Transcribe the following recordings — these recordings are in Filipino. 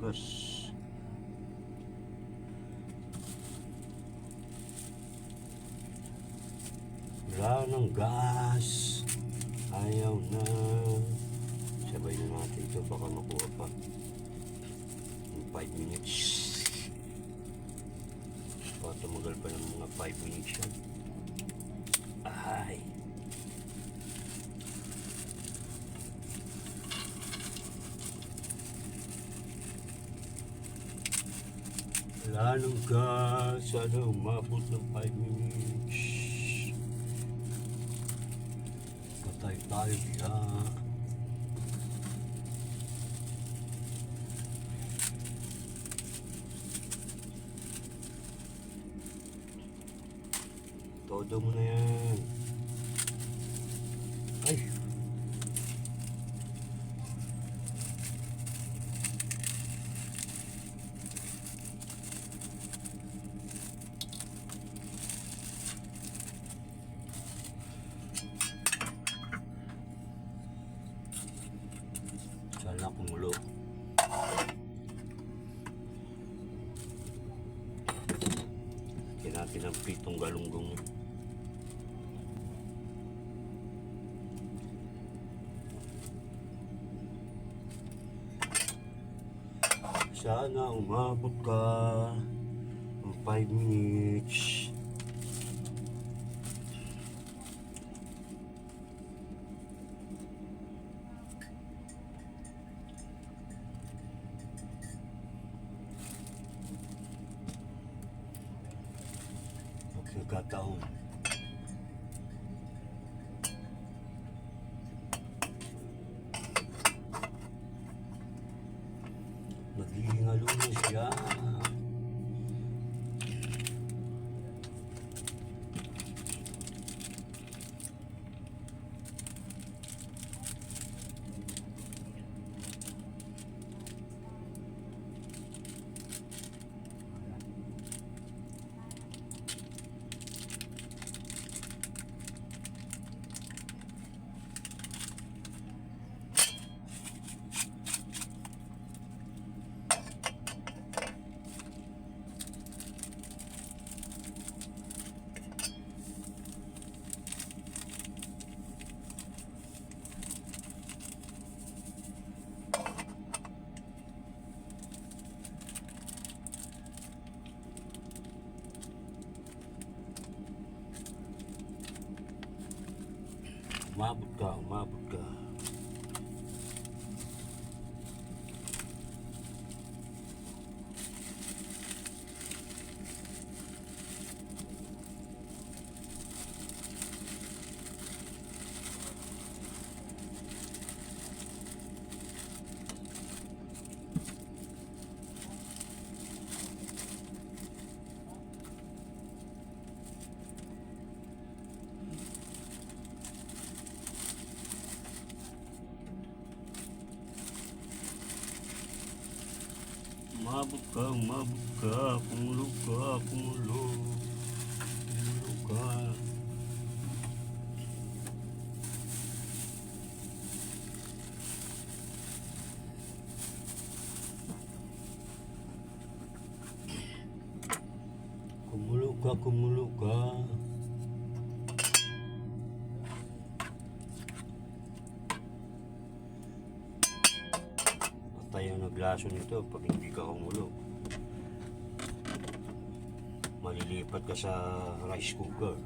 gas. Wala ng gas. Ayaw na. Sabay na natin ito. Baka makuha pa. In 5 minutes. Baka tumagal pa ng mga 5 minutes yan. Ay. Wala ng gas. Sana umabot ng 5 minutes. Patay tayo diya. Todo mo na yan. Ay. Sana kumulo. Lagyan natin ang pitong galunggong. Sana umabot ka ng 5 minutes. Umabot ka, umabot ka. Umabot ka, umabot ka, kumulo ka, kumulo. Kumulo ka. Kumulo ka, kumulo. Naglaso nito pag hindi ka kumulo. Malilipat ka sa rice cooker.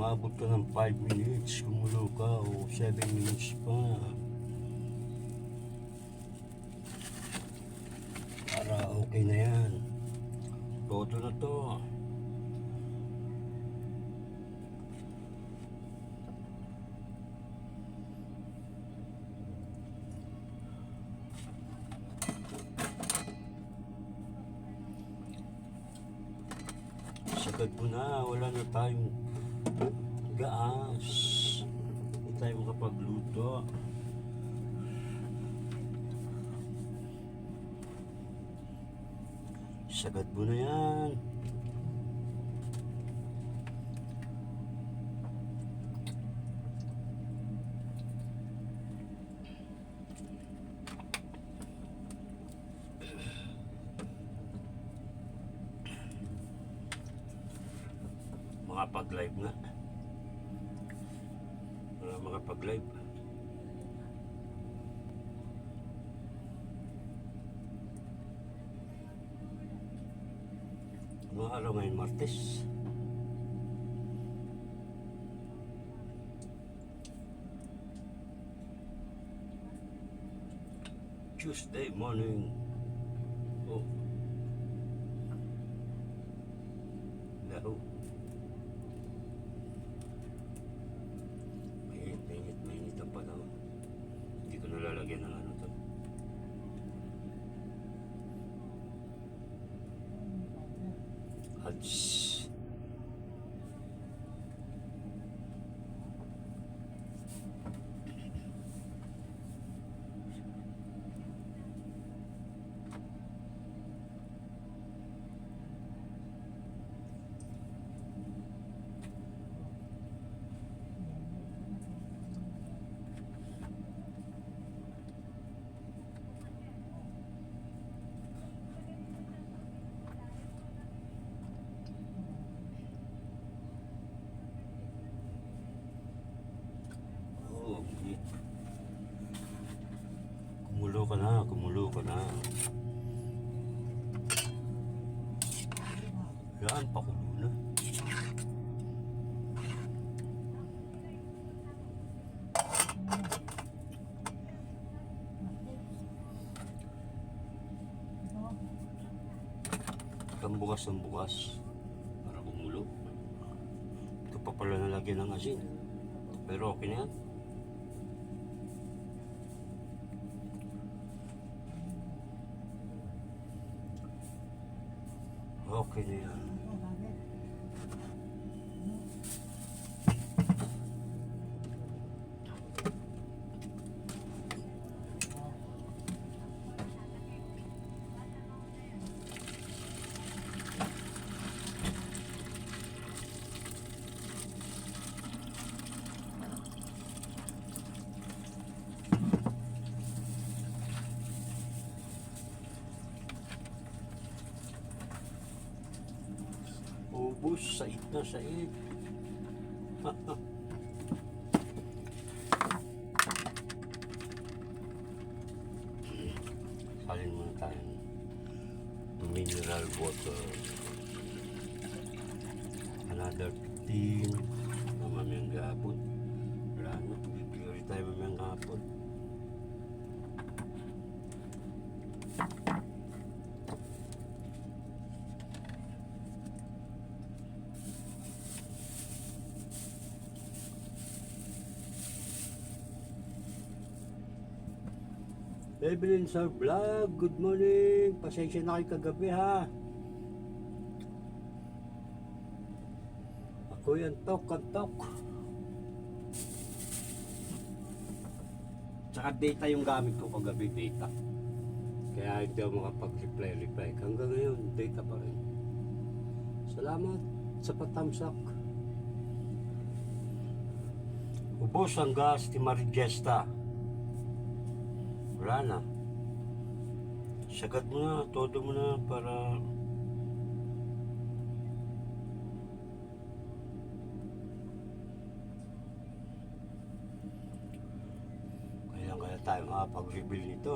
umabot ka ng 5 minutes, kumulo ka o 7 minutes pa. Para okay na yan. Todo na to. Sagad mo na, wala na tayong gas. Hindi tayo makapagluto. Sagad mo na yan. Makapag-live nga. Wala makapag-live. Mga araw ngayon, Martes. Tuesday morning. Oh. Laho. Yan, pakulo na. Ang bukas ng bukas para kumulo. Ito pa pala nalagyan ng asin. Pero okay na yan. Okay na yan. Ubus, sait na sait. Salin muna tayo. Mineral water. Another 15. Mamayang gapon. Wala na. Bibigyan tayo mamayang gapon. Evelyn Sir Vlog, good morning. Pasensya na kayo kagabi ha. Ako yan tok, kantok. Tsaka data yung gamit ko kagabi, data. Kaya hindi ako makapag-reply-reply. Hanggang ngayon, data pa rin. Salamat sa patamsak. Ubos ang gas ni Marigesta. Wala na. Sagat mo na, todo mo na para kailan kaya tayo makapag-reveal nito.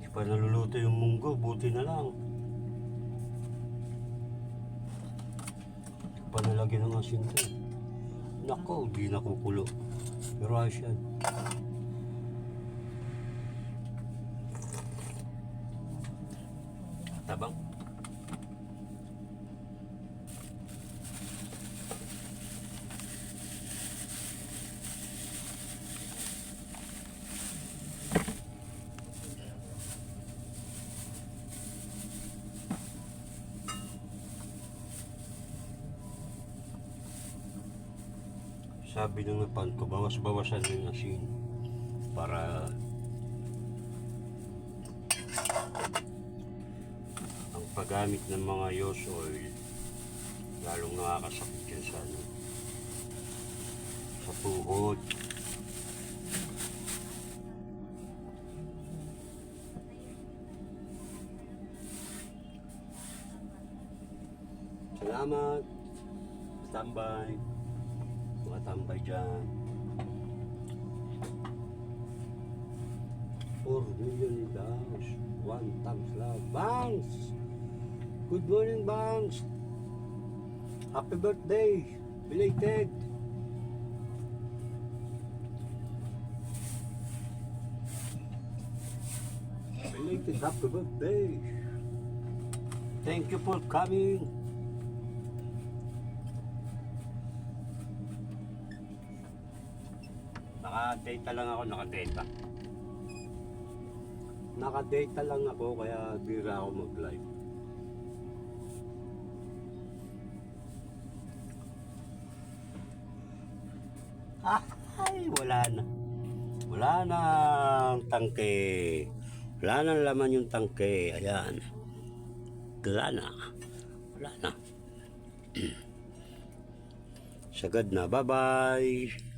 Hindi pa naluluto yung munggo, buti na lang. Hindi pa nalagyan ng asin to. Nako, di nakukulo. Pero ayos yan. Sabi ng napan ko, bawas-bawasan yung asin para ang paggamit ng mga yos oil lalong nakakasakit yan sa ano sa tuhod. Salamat. Tambay mga tambay dyan. 4 million dollars one times love. Bangs good morning Bangs happy birthday belated! Belated happy birthday! Thank you for coming Naka-data lang ako, naka-data. Naka-data lang ako kaya bira ako mag-live. Ay, wala na. Wala na ang tangke. Wala na laman yung tangke. Ayan. Wala na. Wala na. Sagad na. Bye-bye.